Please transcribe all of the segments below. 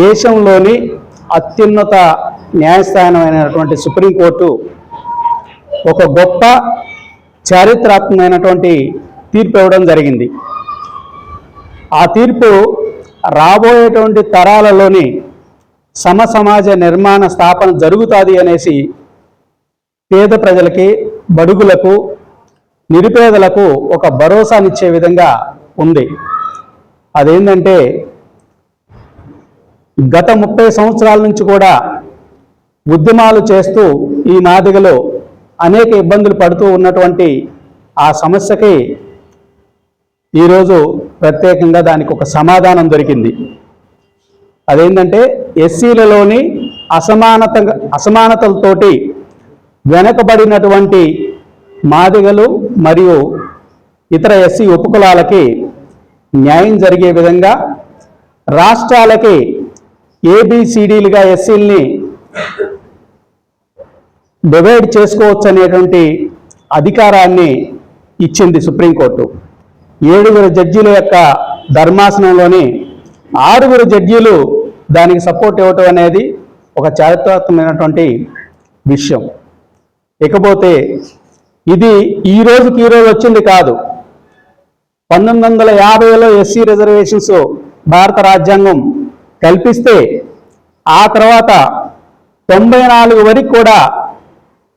దేశంలోని అత్యున్నత న్యాయస్థానమైనటువంటి సుప్రీంకోర్టు ఒక గొప్ప చారిత్రాత్మకమైనటువంటి తీర్పు ఇవ్వడం జరిగింది. ఆ తీర్పు రాబోయేటువంటి తరాలలోని సమసమాజ నిర్మాణ స్థాపన జరుగుతుంది అనేసి పేద ప్రజలకి బడుగులకు నిరుపేదలకు ఒక భరోసానిచ్చే విధంగా ఉంది. అదేంటంటే గత ముప్పై సంవత్సరాల నుంచి కూడా ఉద్యమాలు చేస్తూ ఈ మాదిగలో అనేక ఇబ్బందులు పడుతూ ఉన్నటువంటి ఆ సమస్యకి ఈరోజు ప్రత్యేకంగా దానికి ఒక సమాధానం దొరికింది. అదేంటంటే ఎస్సీలలోని అసమానత అసమానతలతోటి వెనకబడినటువంటి మాదిగలు మరియు ఇతర ఎస్సీ ఉపకులాలకి న్యాయం జరిగే విధంగా రాష్ట్రాలకి ఏబిసిడీలుగా ఎస్సీల్ని డివైడ్ చేసుకోవచ్చు అనేటువంటి అధికారాన్ని ఇచ్చింది సుప్రీంకోర్టు. ఏడుగురు జడ్జీల యొక్క ధర్మాసనంలోని ఆరుగురు జడ్జీలు దానికి సపోర్ట్ ఇవ్వటం అనేది ఒక చారిత్రాత్మకమైనటువంటి విషయం. ఇకపోతే ఇది ఈ రోజుకి ఈ రోజు వచ్చింది కాదు. పంతొమ్మిది వందల యాభైలో ఎస్సీ రిజర్వేషన్స్ భారత రాజ్యాంగం కల్పిస్తే ఆ తర్వాత తొంభై నాలుగు వరకు కూడా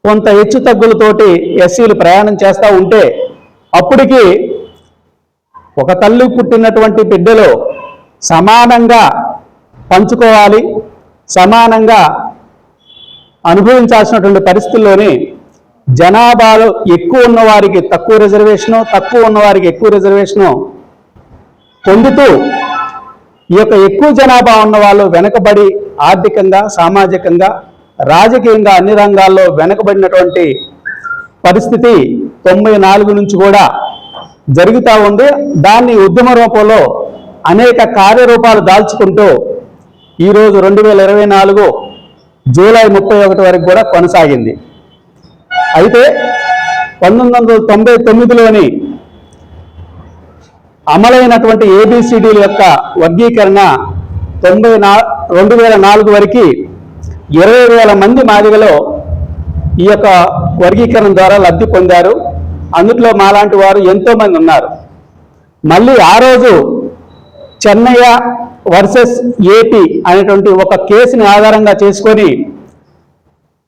కొంత హెచ్చు తగ్గులతోటి ఎస్సీలు ప్రయాణం చేస్తూ ఉంటే అప్పటికి ఒక తల్లి పుట్టినటువంటి బిడ్డలో సమానంగా పంచుకోవాలి సమానంగా అనుభవించాల్సినటువంటి పరిస్థితుల్లోని జనాభాలో ఎక్కువ ఉన్న వారికి తక్కువ రిజర్వేషను తక్కువ ఉన్న వారికి ఎక్కువ రిజర్వేషను పొందుతూ ఈ యొక్క ఎక్కువ జనాభా ఉన్న వాళ్ళు వెనకబడి ఆర్థికంగా సామాజికంగా రాజకీయంగా అన్ని రంగాల్లో వెనకబడినటువంటి పరిస్థితి తొంభై నాలుగు నుంచి కూడా జరుగుతూ ఉంది. దాన్ని ఉద్యమ రూపంలో అనేక కార్యరూపాలు దాల్చుకుంటూ ఈరోజు రెండు వేల ఇరవై నాలుగు జూలై ముప్పై ఒకటి వరకు కూడా కొనసాగింది. అయితే పంతొమ్మిది వందల తొంభై తొమ్మిదిలోని అమలైనటువంటి ఏబిసిడీల యొక్క వర్గీకరణ తొంభై నా రెండు వేల నాలుగు వరకు ఇరవై వేల మంది మాదిగలో ఈ యొక్క వర్గీకరణ ద్వారా లబ్ధి పొందారు. అందులో మాలాంటి వారు ఎంతోమంది ఉన్నారు. మళ్ళీ ఆ రోజు చెన్నయ్య వర్సెస్ ఏపీ అనేటువంటి ఒక కేసుని ఆధారంగా చేసుకొని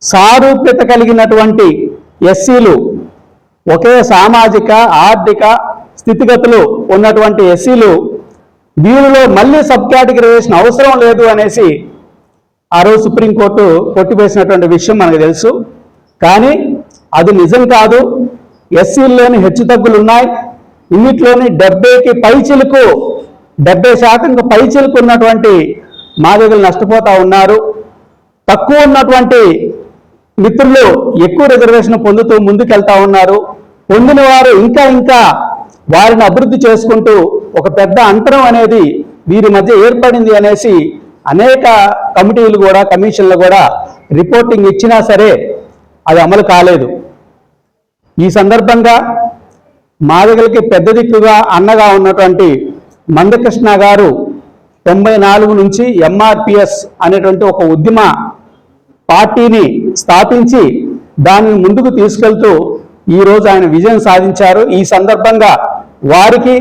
సారూప్యత కలిగినటువంటి ఎస్సీలు ఒకే సామాజిక ఆర్థిక స్థితిగతులు ఉన్నటువంటి ఎస్సీలు దీనిలో మళ్ళీ సబ్ కేటగిరైజేషన్ అవసరం లేదు అనేసి ఆ రోజు సుప్రీంకోర్టు కొట్టివేసినటువంటి విషయం మనకు తెలుసు. కానీ అది నిజం కాదు. ఎస్సీల్లోని హెచ్చుతగ్గులు ఉన్నాయి. ఇన్నిట్లోని డెబ్బైకి పైచిలకు డెబ్బై శాతంకి పైచిలకు ఉన్నటువంటి మాదిగలు నష్టపోతూ ఉన్నారు. తక్కువ ఉన్నటువంటి మిత్రులు ఎక్కువ రిజర్వేషన్ పొందుతూ ముందుకెళ్తా ఉన్నారు. పొందిన వారు ఇంకా ఇంకా వారిని అభివృద్ధి చేసుకుంటూ ఒక పెద్ద అంతరం అనేది వీరి మధ్య ఏర్పడింది అనేసి అనేక కమిటీలు కూడా కమిషన్లు కూడా రిపోర్టింగ్ ఇచ్చినా సరే అది అమలు కాలేదు. ఈ సందర్భంగా మాదిగలకి పెద్ద దిక్కుగా అన్నగా ఉన్నటువంటి మందకృష్ణ గారు తొంభై నాలుగు నుంచి ఎంఆర్పిఎస్ అనేటువంటి ఒక ఉద్యమ పార్టీని స్థాపించి దానిని ముందుకు తీసుకెళ్తూ ఈరోజు ఆయన విజయం సాధించారు. ఈ సందర్భంగా వారికి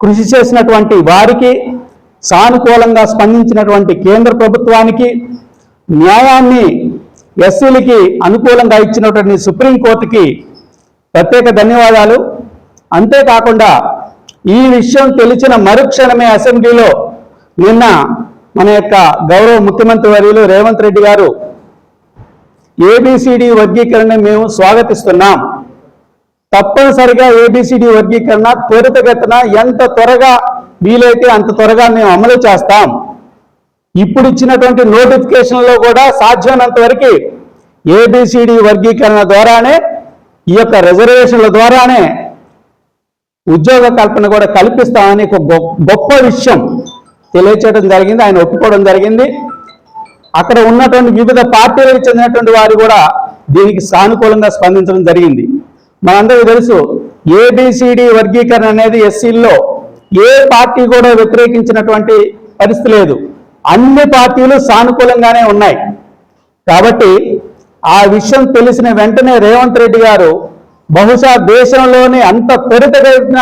కృషి చేసినటువంటి వారికి సానుకూలంగా స్పందించినటువంటి కేంద్ర ప్రభుత్వానికి న్యాయాన్ని ఎస్సీలకి అనుకూలంగా ఇచ్చినటువంటి సుప్రీంకోర్టుకి ప్రత్యేక ధన్యవాదాలు. అంతేకాకుండా ఈ విషయం తెలిసిన మరుక్షణమే అసెంబ్లీలో నిన్న మన యొక్క గౌరవ ముఖ్యమంత్రి వర్యులు రేవంత్ రెడ్డి గారు ఏబిసిడి వర్గీకరణ మేము స్వాగతిస్తున్నాం. తప్పనిసరిగా ఏబిసిడి వర్గీకరణ త్వరితగతిన ఎంత త్వరగా వీలైతే అంత త్వరగా మేము అమలు చేస్తాం. ఇప్పుడు ఇచ్చినటువంటి నోటిఫికేషన్లో కూడా సాధ్యమైనంత వరకు ఏబిసిడి వర్గీకరణ ద్వారానే ఈ యొక్క రిజర్వేషన్ల ద్వారానే ఉద్యోగ కల్పన కూడా కల్పిస్తామని ఒక గొప్ప విషయం తెలియచేయడం జరిగింది ఆయన ఒప్పుకోవడం జరిగింది. అక్కడ ఉన్నటువంటి వివిధ పార్టీలకు చెందినటువంటి వారు కూడా దీనికి సానుకూలంగా స్పందించడం జరిగింది. మనందరికీ తెలుసు ఏబిసిడి వర్గీకరణ అనేది ఎస్సీల్లో ఏ పార్టీ కూడా వ్యతిరేకించినటువంటి పరిస్థితి లేదు. అన్ని పార్టీలు సానుకూలంగానే ఉన్నాయి. కాబట్టి ఆ విషయం తెలిసిన వెంటనే రేవంత్ రెడ్డి గారు బహుశా దేశంలోనే అంత త్వరితగతిన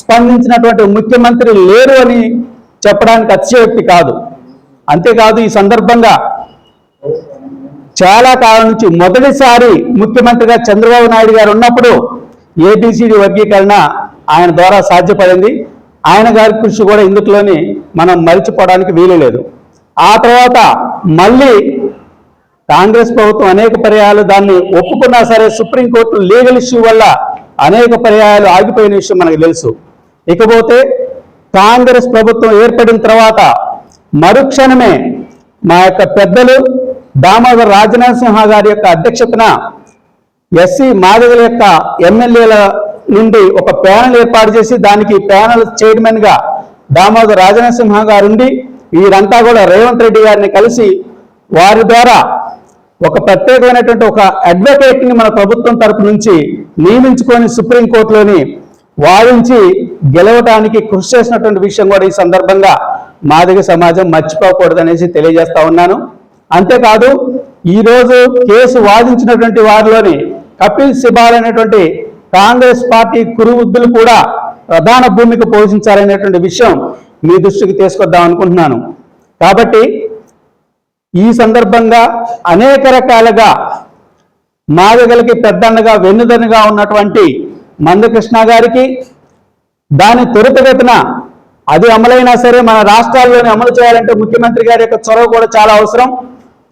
స్పందించినటువంటి ముఖ్యమంత్రి లేరు అని చెప్పడానికి అతిశయోక్తి కాదు. అంతేకాదు ఈ సందర్భంగా చాలా కాలం నుంచి మొదటిసారి ముఖ్యమంత్రిగా చంద్రబాబు నాయుడు గారు ఉన్నప్పుడు ఏబిసిడి వర్గీకరణ ఆయన ద్వారా సాధ్యపడింది. ఆయన గారి కృషి కూడా ఇందులోని మనం మరిచిపోవడానికి వీలు లేదు. ఆ తర్వాత మళ్ళీ కాంగ్రెస్ ప్రభుత్వం అనేక పర్యాయాలు దాన్ని ఒప్పుకున్నా సరే సుప్రీంకోర్టు లీగల్ ఇష్యూ వల్ల అనేక పర్యాయాలు ఆగిపోయిన విషయం మనకు తెలుసు. ఇకపోతే కాంగ్రెస్ ప్రభుత్వం ఏర్పడిన తర్వాత మరుక్షణమే మా యొక్క పెద్దలు దామోదర్ రాజనరసింహ గారి యొక్క అధ్యక్షతన ఎస్సీ మాదిగల యొక్క ఎమ్మెల్యేల నుండి ఒక ప్యానల్ ఏర్పాటు చేసి దానికి ప్యానల్ చైర్మన్గా దామోదర్ రాజనరసింహ గారు ఉండి వీరంతా కూడా రేవంత్ రెడ్డి గారిని కలిసి వారి ద్వారా ఒక ప్రత్యేకమైనటువంటి ఒక అడ్వకేట్ని మన ప్రభుత్వం తరపు నుంచి నియమించుకొని సుప్రీంకోర్టులోని వాదించి గెలవటానికి కృషి చేసినటువంటి విషయం కూడా ఈ సందర్భంగా మాదిగ సమాజం మర్చిపోకూడదనేసి తెలియజేస్తా ఉన్నాను. అంతేకాదు ఈరోజు కేసు వాదించినటువంటి వారిలోని కపిల్ సిబాల్ అనేటువంటి కాంగ్రెస్ పార్టీ కురువృద్ధులు కూడా ప్రధాన భూమిక పోషించాలనేటువంటి విషయం మీ దృష్టికి తీసుకొద్దాం అనుకుంటున్నాను. కాబట్టి ఈ సందర్భంగా అనేక రకాలుగా మాదిగలకి పెద్దన్నగా వెన్నుదన్నుగా ఉన్నటువంటి మందకృష్ణ గారికి దాని త్వరితగతిన అది అమలైనా సరే మన రాష్ట్రాల్లోనే అమలు చేయాలంటే ముఖ్యమంత్రి గారి యొక్క చొరవ కూడా చాలా అవసరం.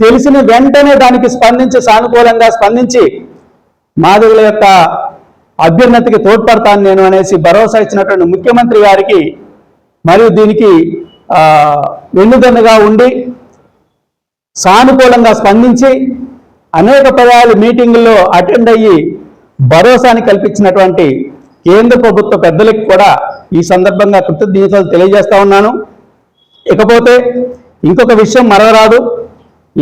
తెలిసిన వెంటనే దానికి స్పందించి సానుకూలంగా స్పందించి మాధవుల యొక్క అభ్యున్నతికి తోడ్పడతాను నేను అనేసి భరోసా ఇచ్చినటువంటి ముఖ్యమంత్రి గారికి మరియు దీనికి వెన్నుదన్నుగా ఉండి సానుకూలంగా స్పందించి అనేక పదాలు మీటింగుల్లో అటెండ్ అయ్యి భరోసాని కల్పించినటువంటి కేంద్ర ప్రభుత్వ పెద్దలకు కూడా ఈ సందర్భంగా కృతజ్ఞతలు తెలియజేస్తా ఉన్నాను. ఇకపోతే ఇంకొక విషయం మరవరాదు.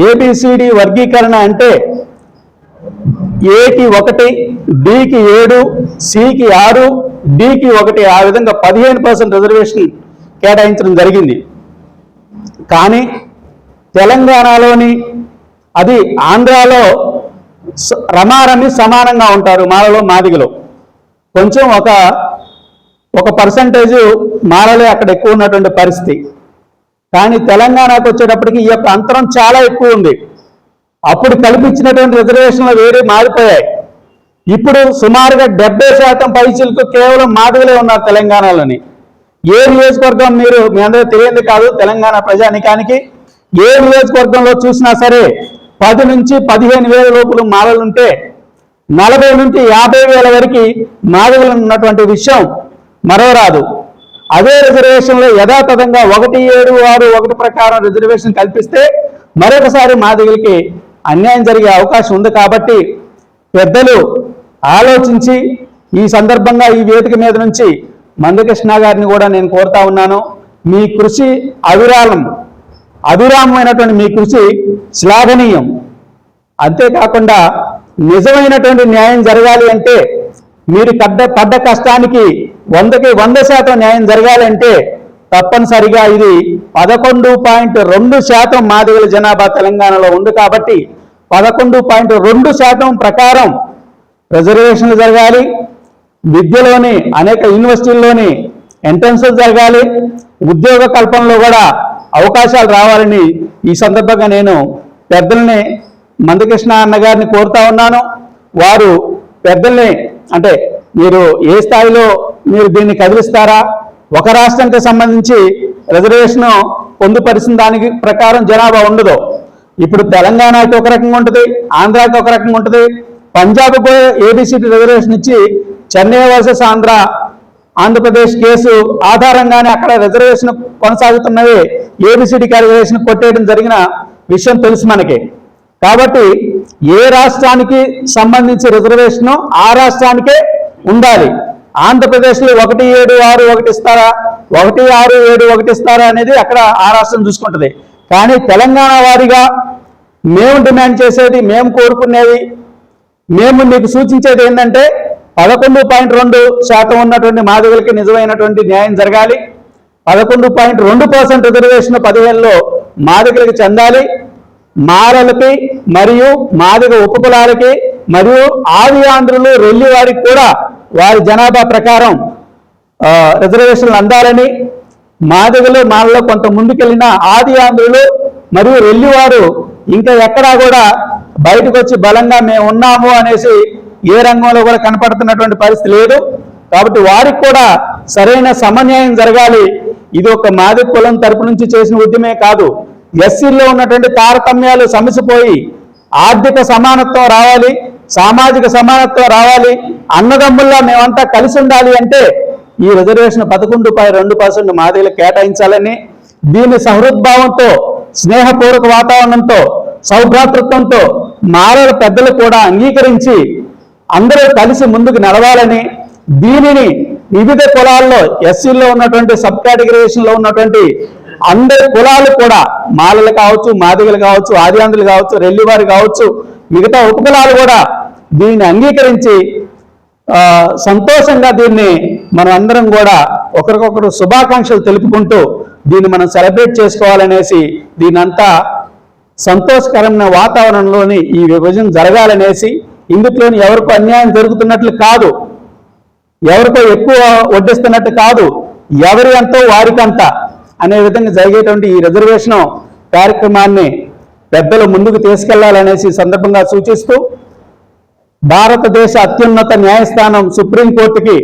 ఏబిసిడి వర్గీకరణ అంటే ఏకి ఒకటి డికి ఏడు సికి ఆరు డికి ఒకటి. ఆ విధంగా పదిహేను పర్సెంట్ రిజర్వేషన్ కేటాయించడం జరిగింది. కానీ తెలంగాణలోని అది ఆంధ్రాలో రమారమి సమానంగా ఉంటారు మాలలో మాదిగలో. కొంచెం ఒక ఒక పర్సంటేజ్ మాలలే అక్కడ ఎక్కువ ఉన్నటువంటి పరిస్థితి. కానీ తెలంగాణకు వచ్చేటప్పటికి ఈ యొక్క అంతరం చాలా ఎక్కువ ఉంది. అప్పుడు కల్పించినటువంటి రిజర్వేషన్లు వేరే మారిపోయాయి. ఇప్పుడు సుమారుగా డెబ్బై శాతం పైసలకు కేవలం మాదిగలే ఉన్నారు తెలంగాణలోని. ఏ నియోజకవర్గం మీరు మీ అందరూ తెలియంది కాదు తెలంగాణ ప్రజానికానికి. ఏ నియోజకవర్గంలో చూసినా సరే పది నుంచి పదిహేను వేల లోపల మాలలుంటే నలభై నుంచి యాభై వేల వరకు మాదిగలు ఉన్నటువంటి విషయం మరో రాదు అదే రిజర్వేషన్లో యథాతథంగా ఒకటి ఏడు ఆరు ఒకటి ప్రకారం రిజర్వేషన్ కల్పిస్తే మరొకసారి మాదిగలకి అన్యాయం జరిగే అవకాశం ఉంది కాబట్టి పెద్దలు ఆలోచించి ఈ సందర్భంగా ఈ వేదిక మీద నుంచి మందకృష్ణ గారిని కూడా నేను కోరుతా ఉన్నాను. మీ కృషి అవిరాళం. అవిరామమైనటువంటి మీ కృషి శ్లాఘనీయం. అంతేకాకుండా నిజమైనటువంటి న్యాయం జరగాలి అంటే మీరు పడ్డ పడ్డ కష్టానికి వందకి వంద శాతం న్యాయం జరగాలంటే తప్పనిసరిగా ఇది పదకొండు పాయింట్ రెండు శాతం మాదిగల జనాభా తెలంగాణలో ఉంది కాబట్టి పదకొండు పాయింట్ రెండు శాతం ప్రకారం రిజర్వేషన్లు జరగాలి విద్యలోని అనేక యూనివర్సిటీల్లోని ఎంట్రన్స్ జరగాలి ఉద్యోగ కల్పనలో కూడా అవకాశాలు రావాలని ఈ సందర్భంగా నేను పెద్దల్ని మందకృష్ణ అన్నగారిని కోరుతా ఉన్నాను. వారు పెద్దల్ని అంటే మీరు ఏ స్థాయిలో మీరు దీన్ని కదిలిస్తారా? ఒక రాష్ట్రానికి సంబంధించి రిజర్వేషన్ పొందుపరిచిన దానికి ప్రకారం జనాభా ఉండదు. ఇప్పుడు తెలంగాణకి ఒక రకంగా ఉంటుంది ఆంధ్రాకి ఒక రకంగా ఉంటుంది. పంజాబ్ కూడా A B C D reservation ఇచ్చి చెన్నై వర్సెస్ ఆంధ్ర ఆంధ్రప్రదేశ్ కేసు ఆధారంగానే అక్కడ రిజర్వేషన్ కొనసాగుతున్నవి ఏబిసిడి రిజర్వేషన్ కొట్టేయడం జరిగిన విషయం తెలుసు మనకి. కాబట్టి ఏ రాష్ట్రానికి సంబంధించి రిజర్వేషన్ ఆ రాష్ట్రానికే ఉండాలి. ఆంధ్రప్రదేశ్లో ఒకటి ఏడు ఆరు ఒకటి ఇస్తారా? ఒకటి ఆరు ఏడు ఒకటి ఇస్తారా అనేది అక్కడ ఆ రాష్ట్రం చూసుకుంటుంది. కానీ తెలంగాణ వారిగా మేము డిమాండ్ చేసేది మేము కోరుకునేది మేము మీకు సూచించేది ఏంటంటే పదకొండు పాయింట్ రెండు శాతం ఉన్నటువంటి మాదిగలకి నిజమైనటువంటి న్యాయం జరగాలి. పదకొండు పాయింట్ రెండు పర్సెంట్ రిజర్వేషన్ పదివేలలో మాదిగలకు చెందాలి. మారలకి మరియు మాదిగ ఉపకులాలకి మరియు ఆది ఆంధ్రులు రెల్లి వారికి కూడా వారి జనాభా ప్రకారం రిజర్వేషన్లు అందాలని మాదిగలు మాలలో కొంత ముందుకెళ్ళిన ఆది ఆంధ్రులు మరియు రెల్లివారు ఇంకా ఎక్కడా కూడా బయటకు వచ్చి బలంగా మేము ఉన్నాము అనేసి ఏ రంగంలో కూడా కనపడుతున్నటువంటి పరిస్థితి లేదు. కాబట్టి వారికి కూడా సరైన సమన్యాయం జరగాలి. ఇది ఒక మాది కులం తరపు నుంచి చేసిన ఉద్యమే కాదు. ఎస్సీల్లో ఉన్నటువంటి తారతమ్యాలు సమసిపోయి ఆర్థిక సమానత్వం రావాలి సామాజిక సమానత్వం రావాలి అన్నదమ్ముల్లా మేమంతా కలిసి ఉండాలి అంటే ఈ రిజర్వేషన్ పదకొండు పై రెండు పర్సెంట్ మాదిగలకు కేటాయించాలని దీని సహృద్భావంతో స్నేహపూర్వక వాతావరణంతో సౌభ్రాతృత్వంతో మారల పెద్దలు కూడా అంగీకరించి అందరూ కలిసి ముందుకు నడవాలని దీనిని వివిధ కులాల్లో ఎస్సీల్లో ఉన్నటువంటి సబ్ కేటగిరేషన్లో ఉన్నటువంటి అందరి కులాలు కూడా మాలలు కావచ్చు మాదిగలు కావచ్చు ఆదివాందులు కావచ్చు రెల్లివారు కావచ్చు మిగతా ఉపకులాలు కూడా దీన్ని అంగీకరించి సంతోషంగా దీన్ని మనం అందరం కూడా ఒకరికొకరు శుభాకాంక్షలు తెలుపుకుంటూ దీన్ని మనం సెలబ్రేట్ చేసుకోవాలనేసి దీనంతా సంతోషకరమైన వాతావరణంలోని ఈ విభజన జరగాలనేసి ఇందులోని ఎవరికో అన్యాయం జరుగుతున్నట్లు కాదు. ఎవరికో ఎక్కువ వడ్డిస్తున్నట్టు కాదు. ఎవరి అంతో వారికంతా అనే విధంగా జరిగేటువంటి ఈ రిజర్వేషన్ కార్యక్రమాన్ని పెద్దలు ముందుకు తీసుకెళ్ళాలనేసి సందర్భంగా సూచిస్తూ భారతదేశ అత్యున్నత న్యాయస్థానం సుప్రీంకోర్టుకి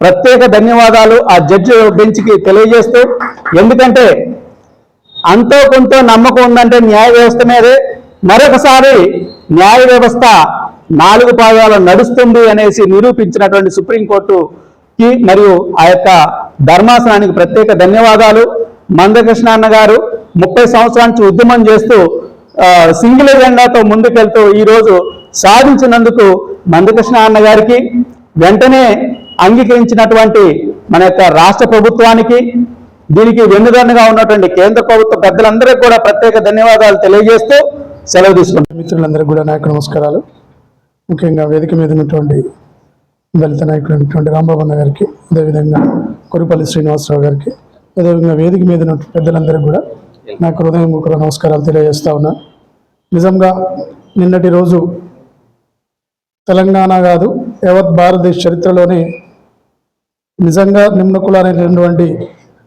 ప్రత్యేక ధన్యవాదాలు ఆ జడ్జి బెంచ్కి తెలియజేస్తూ ఎందుకంటే అంతో కొంత నమ్మకం ఉందంటే న్యాయ వ్యవస్థ మీదే మరొకసారి న్యాయ వ్యవస్థ నాలుగు పాదాలు నడుస్తుంది అనేసి నిరూపించినటువంటి సుప్రీంకోర్టుకి మరియు ఆ యొక్క ధర్మాసనానికి ప్రత్యేక ధన్యవాదాలు. మందకృష్ణ అన్న గారు ముప్పై సంవత్సరాల నుంచి ఉద్యమం చేస్తూ సింగిల్ ఎజెండాతో ముందుకెళ్తూ ఈ రోజు సాధించినందుకు మందకృష్ణ అన్న గారికి వెంటనే అంగీకరించినటువంటి మన యొక్క రాష్ట్ర ప్రభుత్వానికి దీనికి వెన్నుదన్నుగా ఉన్నటువంటి కేంద్ర ప్రభుత్వ పెద్దలందరికీ కూడా ప్రత్యేక ధన్యవాదాలు తెలియజేస్తూ సెలవు తీసుకుంటాం మిత్రులందరికీ కూడా నాయకు నమస్కారాలు. ముఖ్యంగా వేదిక మీద ఉన్నటువంటి దళిత నాయకుడు అయినటువంటి రాంబాబు అన్న గారికి అదేవిధంగా కురుపల్లి శ్రీనివాసరావు గారికి అదేవిధంగా వేదిక మీద ఉన్న పెద్దలందరికీ కూడా నాకు హృదయపూర్వక నమస్కారాలు తెలియజేస్తా ఉన్నా. నిజంగా నిన్నటి రోజు తెలంగాణ కాదు యావత్ భారతదేశ చరిత్రలోనే నిజంగా నిమ్న కులాలైనటువంటి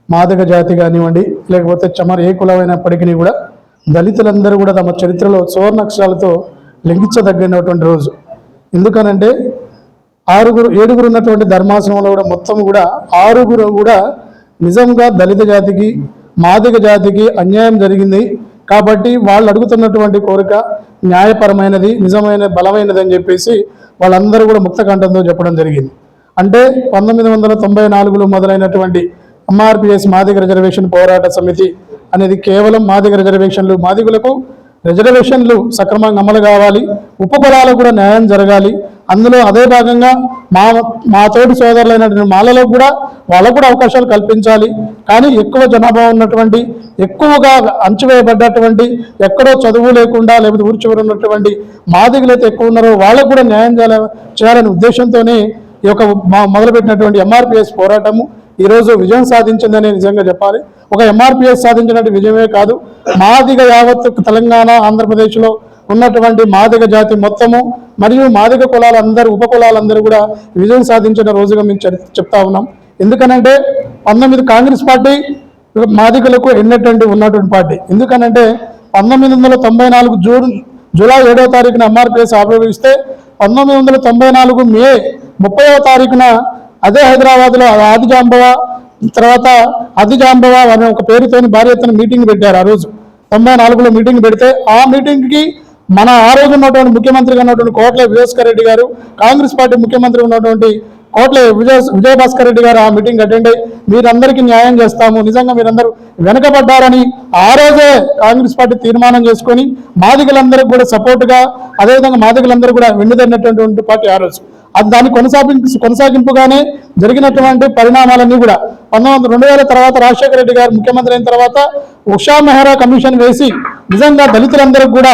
మాదక జాతి కానివ్వండి లేకపోతే చమర్ ఏ కులమైనప్పటికీ కూడా దళితులందరూ కూడా తమ చరిత్రలో సువర్ణాక్షరాలతో లింకించదగినటువంటి రోజు. ఎందుకనంటే ఆరుగురు ఏడుగురు ఉన్నటువంటి ధర్మాసనంలో కూడా మొత్తం కూడా ఆరుగురు కూడా నిజంగా దళిత జాతికి మాదిక జాతికి అన్యాయం జరిగింది. కాబట్టి వాళ్ళు అడుగుతున్నటువంటి కోరిక న్యాయపరమైనది నిజమైన బలమైనది అని చెప్పేసి వాళ్ళందరూ కూడా ముక్త కంఠంతో చెప్పడం జరిగింది. అంటే పంతొమ్మిది వందల తొంభై నాలుగులో మొదలైనటువంటి ఎంఆర్పిఎస్ మాదిక రిజర్వేషన్ పోరాట సమితి అనేది కేవలం మాదిక రిజర్వేషన్లు మాదిగులకు రిజర్వేషన్లు సక్రమంగా అమలు కావాలి. ఉపకులాలకు కూడా న్యాయం జరగాలి. అందులో అదే భాగంగా మా మా తోటి సోదరులైనటువంటి మాలలో కూడా వాళ్ళకు కూడా అవకాశాలు కల్పించాలి. కానీ ఎక్కువ జనాభా ఉన్నటువంటి ఎక్కువగా అంచువేయబడ్డటువంటి ఎక్కడో చదువు లేకుండా లేకపోతే ఊరి చివరి ఉన్నటువంటి మాదిగులైతే ఎక్కువ ఉన్నారో వాళ్ళకు కూడా న్యాయం చేయాల చేయాలనే ఉద్దేశంతోనే ఈ యొక్క మా- మొదలుపెట్టినటువంటి ఎంఆర్పిఎస్ పోరాటము ఈరోజు విజయం సాధించిందని నిజంగా చెప్పాలి. ఒక ఎంఆర్పిఎస్ సాధించినట్టు విజయమే కాదు మాదిగ యావత్ తెలంగాణ ఆంధ్రప్రదేశ్లో ఉన్నటువంటి మాదిగ జాతి మొత్తము మరియు మాదిగ కులాలందరూ ఉప కులాలందరూ కూడా విజయం సాధించిన రోజుగా మేము చెప్తా ఉన్నాం. ఎందుకనంటే పంతొమ్మిది కాంగ్రెస్ పార్టీ మాదిగలకు ఎన్నటువంటి ఉన్నటువంటి పార్టీ. ఎందుకనంటే పంతొమ్మిది వందల తొంభై నాలుగు జూన్ జూలై ఏడవ తారీఖున ఎంఆర్పిఎస్ ఆవిర్భవిస్తే పంతొమ్మిది వందల తొంభై నాలుగు మే ముప్పైవ తారీఖున అదే హైదరాబాద్లో ఆదిజాంబవ తర్వాత ఆదిజాంబవ అనే ఒక పేరుతోని భారీ ఎత్తున మీటింగ్ పెట్టారు ఆ రోజు. తొంభై నాలుగులో మీటింగ్ పెడితే ఆ మీటింగ్కి మన ఆ రోజు ఉన్నటువంటి ముఖ్యమంత్రిగా ఉన్నటువంటి కోట్ల విజయస్కర్ రెడ్డి గారు కాంగ్రెస్ పార్టీ ముఖ్యమంత్రి ఉన్నటువంటి కోట్ల విజయ విజయభాస్కర్ రెడ్డి గారు ఆ మీటింగ్ అటెండ్ అయ్యి మీరందరికీ న్యాయం చేస్తాము. నిజంగా మీరందరూ వెనకబడ్డారని ఆ రోజే కాంగ్రెస్ పార్టీ తీర్మానం చేసుకొని మాదిగలందరికీ కూడా సపోర్టుగా అదేవిధంగా మాదిగలందరూ కూడా వెన్నుదన్నటువంటి పార్టీ ఆ రోజు. అది దాని కొనసాగింపు కొనసాగింపుగానే జరిగినటువంటి పరిణామాలన్నీ కూడా పంతొమ్మిది రెండు వేల తర్వాత రాజశేఖర రెడ్డి గారు ముఖ్యమంత్రి అయిన తర్వాత ఉషా మెహ్రా కమిషన్ వేసి నిజంగా దళితులందరికీ కూడా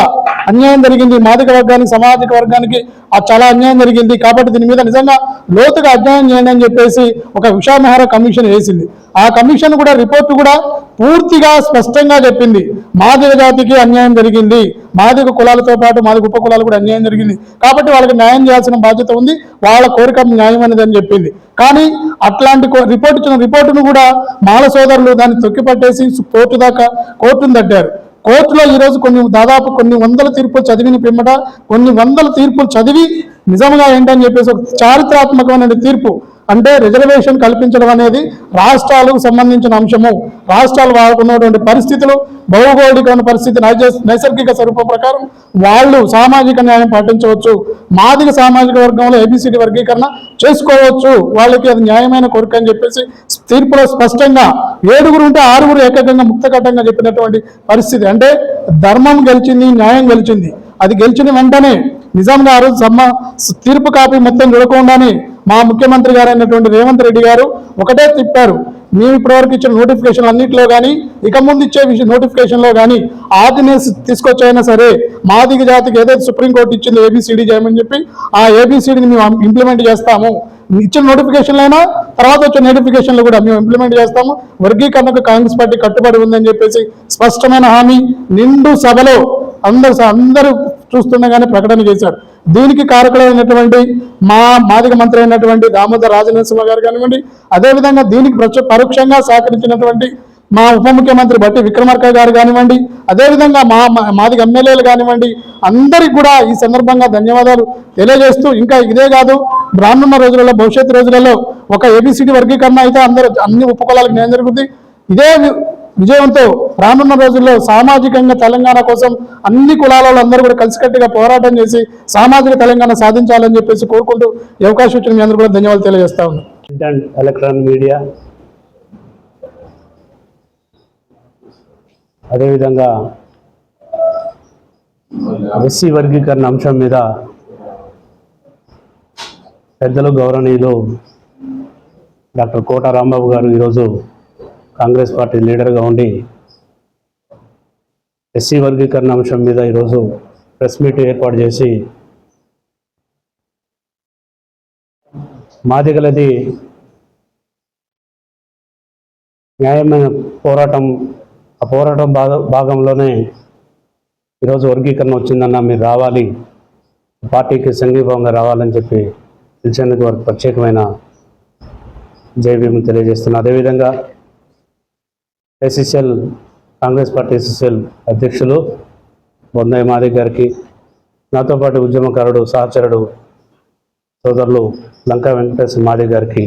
అన్యాయం జరిగింది. మాదిక వర్గానికి సామాజిక వర్గానికి ఆ చాలా అన్యాయం జరిగింది. కాబట్టి దీని మీద నిజంగా లోతుగా అధ్యయనం చేయండి అని చెప్పేసి ఒక విషామహార కమిషన్ వేసింది. ఆ కమిషన్ కూడా రిపోర్ట్ కూడా పూర్తిగా స్పష్టంగా చెప్పింది. మాదిక జాతికి అన్యాయం జరిగింది. మాదిక కులాలతో పాటు మాదిక ఉప కులాలు కూడా అన్యాయం జరిగింది. కాబట్టి వాళ్ళకి న్యాయం చేయాల్సిన బాధ్యత ఉంది. వాళ్ళ కోరిక న్యాయం అనేది అని చెప్పింది. కానీ అట్లాంటి కో- రిపోర్ట్ ఇచ్చిన రిపోర్టును కూడా మాల సోదరులు దాన్ని తొక్కిపట్టేసి కోర్టు దాకా కోర్టును తట్టారు. కోర్టులో ఈరోజు కొన్ని దాదాపు కొన్ని వందల తీర్పులు చదివిన పిమ్మట కొన్ని వందల తీర్పులు చదివి నిజంగా ఏంటని చెప్పేసి ఒక చారిత్రాత్మకమైన తీర్పు అంటే రిజర్వేషన్ కల్పించడం అనేది రాష్ట్రాలకు సంబంధించిన అంశము. రాష్ట్రాలు వాడుకున్నటువంటి పరిస్థితులు భౌగోళికమైన పరిస్థితి నైసర్గిక స్వరూపం ప్రకారం వాళ్ళు సామాజిక న్యాయం పాటించవచ్చు. మాదిగ సామాజిక వర్గంలో ఏబిసిడి వర్గీకరణ చేసుకోవచ్చు. వాళ్ళకి అది న్యాయమైన కోరిక అని చెప్పేసి తీర్పులో స్పష్టంగా ఏడుగురు ఉంటే ఆరుగురు ఏకకంగా ముక్తకట్టంగా చెప్పినటువంటి పరిస్థితి. అంటే ధర్మం గెలిచింది న్యాయం గెలిచింది. అది గెలిచిన వెంటనే నిజంగా ఆ రోజు సమ్మ తీర్పు కాపీ మొత్తం చూడకుండానే మా ముఖ్యమంత్రి గారైనటువంటి రేవంత్ రెడ్డి గారు ఒకటే తిప్పారు. మేము ఇప్పటివరకు ఇచ్చిన నోటిఫికేషన్ అన్నింటిలో కానీ ఇక ముందు ఇచ్చే విషయం నోటిఫికేషన్లో కానీ ఆర్డినెన్స్ తీసుకొచ్చైనా సరే మాదిగ జాతికి ఏదైతే సుప్రీంకోర్టు ఇచ్చిందో ఏబిసిడి చేయమని చెప్పి ఆ ఏబిసిడిని మేము ఇంప్లిమెంట్ చేస్తాము. ఇచ్చిన నోటిఫికేషన్లు అయినా తర్వాత వచ్చే నోటిఫికేషన్లు కూడా మేము ఇంప్లిమెంట్ చేస్తాము. వర్గీకరణకు కాంగ్రెస్ పార్టీ కట్టుబడి ఉందని చెప్పేసి స్పష్టమైన హామీ. నిండు సభలో అందరు అందరూ చూస్తుండగానే ప్రకటన చేశారు దీనికి కారకులైనటువంటి మా మాదిక మంత్రి అయినటువంటి దామోదర్ రాజనరసింహ గారు కానివ్వండి అదేవిధంగా దీనికి ప్రత్య- పరోక్షంగా సహకరించినటువంటి మా ఉప ముఖ్యమంత్రి బట్టి విక్రమార్క గారు కానివ్వండి అదేవిధంగా మా మా- మాదిగ ఎమ్మెల్యేలు కానివ్వండి అందరికి కూడా ఈ సందర్భంగా ధన్యవాదాలు తెలియజేస్తూ ఇంకా ఇదే కాదు రానున్న రోజులలో భవిష్యత్తు రోజులలో ఒక ఏబిసిడి వర్గీకరణ అయితే అందరూ అన్ని ఉపకులాలకు న్యాయం జరుగుతుంది ఇదే విజయంతో రానున్న రోజుల్లో సామాజికంగా తెలంగాణ కోసం అన్ని కులాలలో అందరూ కూడా కలిసికట్టుగా పోరాటం చేసి సామాజిక తెలంగాణ సాధించాలని చెప్పేసి కోరుకుంటూ ఈ అవకాశం ఇచ్చిన మీ అందరూ కూడా ధన్యవాదాలు తెలియజేస్తా ఉన్నాను ఎలక్ట్రానిక్ మీడియా అదేవిధంగా ఎస్సీ వర్గీకరణ అంశం మీద పెద్దలు గౌరవనీయులు డాక్టర్ కోట రాంబాబు గారు ఈరోజు కాంగ్రెస్ పార్టీ లీడర్గా ఉండి ఎస్సీ వర్గీకరణ అంశం మీద ఈరోజు ప్రెస్ మీట్ ఏర్పాటు చేసి మాది గలది న్యాయమైన పోరాటం ఆ పోరాటం భాగ భాగంలోనే ఈరోజు వర్గీకరణ వచ్చిందన్న మీరు రావాలి పార్టీకి సంఘీభావంగా రావాలని చెప్పి పిలిచేందుకు వారికి ప్రత్యేకమైన జైభీము తెలియజేస్తున్నా. అదేవిధంగా ఎస్ఎస్ఎల్ కాంగ్రెస్ పార్టీ ఎస్ఎస్ఎల్ అధ్యక్షులు బొందయ్య మాది గారికి నాతో పాటు ఉద్యమకారుడు సహచరుడు సోదరులు లంకా వెంకటేశ్వర మాది గారికి.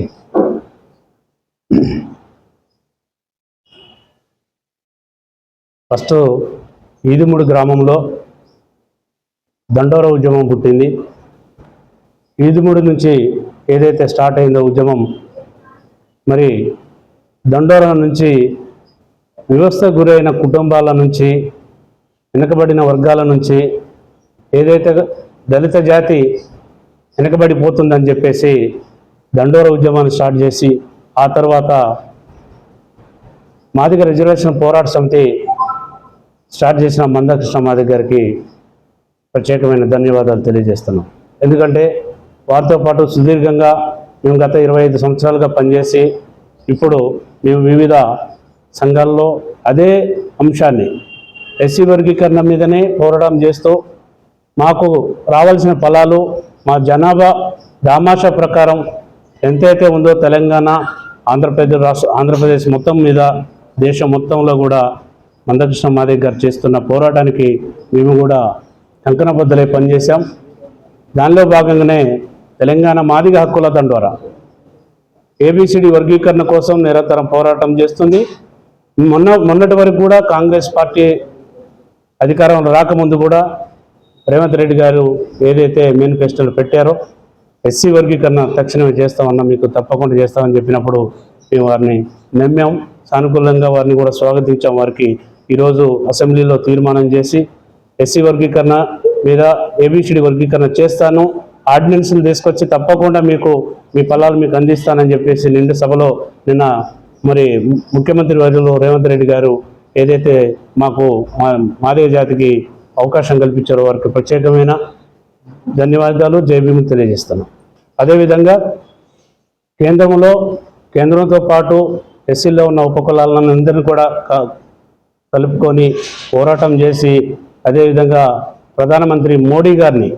ఫస్ట్ ఈదుముడు గ్రామంలో దండోర ఉద్యమం పుట్టింది. ఈదుముడు నుంచి ఏదైతే స్టార్ట్ అయిందో ఉద్యమం మరి దండోర నుంచి వ్యవస్థ గురైన కుటుంబాల నుంచి వెనుకబడిన వర్గాల నుంచి ఏదైతే దళిత జాతి వెనకబడిపోతుందని చెప్పేసి దండోర ఉద్యమాన్ని స్టార్ట్ చేసి ఆ తర్వాత మాదిగ రిజర్వేషన్ పోరాట సమితి స్టార్ట్ చేసిన మందకృష్ణ మాదిగ గారికి ప్రత్యేకమైన ధన్యవాదాలు తెలియజేస్తున్నాం. ఎందుకంటే వారితో పాటు సుదీర్ఘంగా మేము గత ఇరవై ఐదు సంవత్సరాలుగా పనిచేసి ఇప్పుడు మేము వివిధ సంఘాల్లో అదే అంశాన్ని ఎస్సీ వర్గీకరణ మీదనే పోరాటం చేస్తూ మాకు రావాల్సిన ఫలాలు మా జనాభా దామాషా ప్రకారం ఎంతైతే ఉందో తెలంగాణ ఆంధ్రప్రదేశ్ రాష్ట్ర ఆంధ్రప్రదేశ్ మొత్తం మీద దేశం మొత్తంలో కూడా మందకృష్ణ మాదే గారు చేస్తున్న పోరాటానికి మేము కూడా కంకణబద్దలై పనిచేశాం. దానిలో భాగంగానే తెలంగాణ మాదిగ హక్కుల దండోరా. ఏబిసిడి వర్గీకరణ కోసం నిరంతరం పోరాటం చేస్తుంది. మొన్న మొన్నటి వరకు కూడా కాంగ్రెస్ పార్టీ అధికారంలో రాకముందు కూడా రేవంత్ రెడ్డి గారు ఏదైతే మేనిఫెస్టోలు పెట్టారో ఎస్సీ వర్గీకరణ తక్షణమే చేస్తామన్నా మీకు తప్పకుండా చేస్తామని చెప్పినప్పుడు మేము వారిని నమ్మాం. సానుకూలంగా వారిని కూడా స్వాగతించాం. వారికి ఈరోజు అసెంబ్లీలో తీర్మానం చేసి ఎస్సీ వర్గీకరణ మీద ఏబిసిడి వర్గీకరణ చేస్తాను. ఆర్డినెన్స్ని తీసుకొచ్చి తప్పకుండా మీకు మీ ఫలాలు మీకు అందిస్తానని చెప్పేసి నిండు సభలో నిన్న మరి ముఖ్యమంత్రి వర్యులు రేవంత్ రెడ్డి గారు ఏదైతే మాకు మా మాదేవ జాతికి అవకాశం కల్పించారో వారికి ప్రత్యేకమైన ధన్యవాదాలు జైభీము తెలియజేస్తున్నాం. అదేవిధంగా కేంద్రంలో కేంద్రంతో పాటు ఎస్సీలో ఉన్న ఉపకులాలందరినీ కూడా క- కలుపుకొని పోరాటం చేసి అదేవిధంగా ప్రధానమంత్రి మోడీ గారిని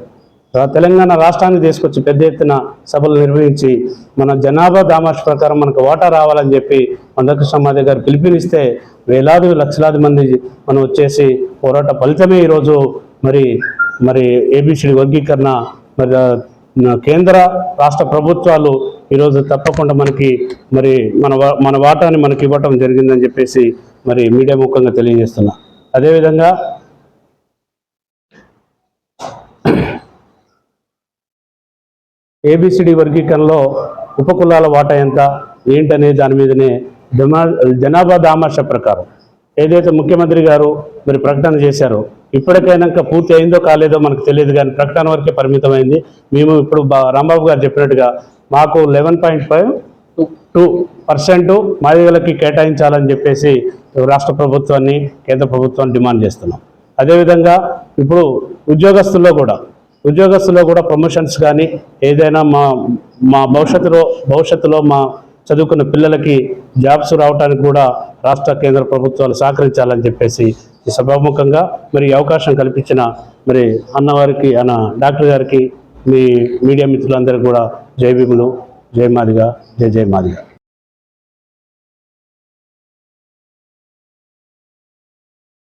తెలంగాణ రాష్ట్రాన్ని తీసుకొచ్చి పెద్ద ఎత్తున సభలు నిర్వహించి మన జనాభా దామాష్ ప్రకారం మనకు వాటా రావాలని చెప్పి మందకృష్ణ మాదే గారు పిలుపునిస్తే వేలాది లక్షలాది మంది మనం వచ్చేసి పోరాట ఫలితమే ఈరోజు మరి మరి ఏబిసిడి వర్గీకరణ మరి కేంద్ర రాష్ట్ర ప్రభుత్వాలు ఈరోజు తప్పకుండా మనకి మరి మన వా- మన వాటాని మనకి ఇవ్వటం జరిగిందని చెప్పేసి మరి మీడియా ముఖంగా తెలియజేస్తున్నా. అదేవిధంగా ఏబిసిడి వర్గీకరణలో ఉపకులాల వాటా ఎంత ఏంటనే దాని మీదనే జమా జనాభా దామాష ప్రకారం. ఏదైతే ముఖ్యమంత్రి గారు మరి ప్రకటన చేశారో ఇప్పటికైనా పూర్తి అయిందో కాలేదో మనకు తెలియదు కానీ ప్రకటన వరకే పరిమితమైంది. మేము ఇప్పుడు బా- రాంబాబు గారు చెప్పినట్టుగా మాకు eleven point five two percent మాదిగలకి కేటాయించాలని చెప్పేసి రాష్ట్ర ప్రభుత్వాన్ని కేంద్ర ప్రభుత్వాన్ని డిమాండ్ చేస్తున్నాం. అదేవిధంగా ఇప్పుడు ఉద్యోగస్తుల్లో కూడా ఉద్యోగస్తుల్లో కూడా ప్రమోషన్స్ కానీ ఏదైనా మా మా భవిష్యత్తులో భవిష్యత్తులో మా చదువుకున్న పిల్లలకి జాబ్స్ రావడానికి కూడా రాష్ట్ర కేంద్ర ప్రభుత్వాలు సహకరించాలని చెప్పేసి ఈ సభాముఖంగా మరి అవకాశం కల్పించిన మరి అన్నవారికి అన్న డాక్టర్ గారికి మీ మీడియా మిత్రులందరికీ కూడా జై భీములు జై మాదిగా జై జై మాదిగా.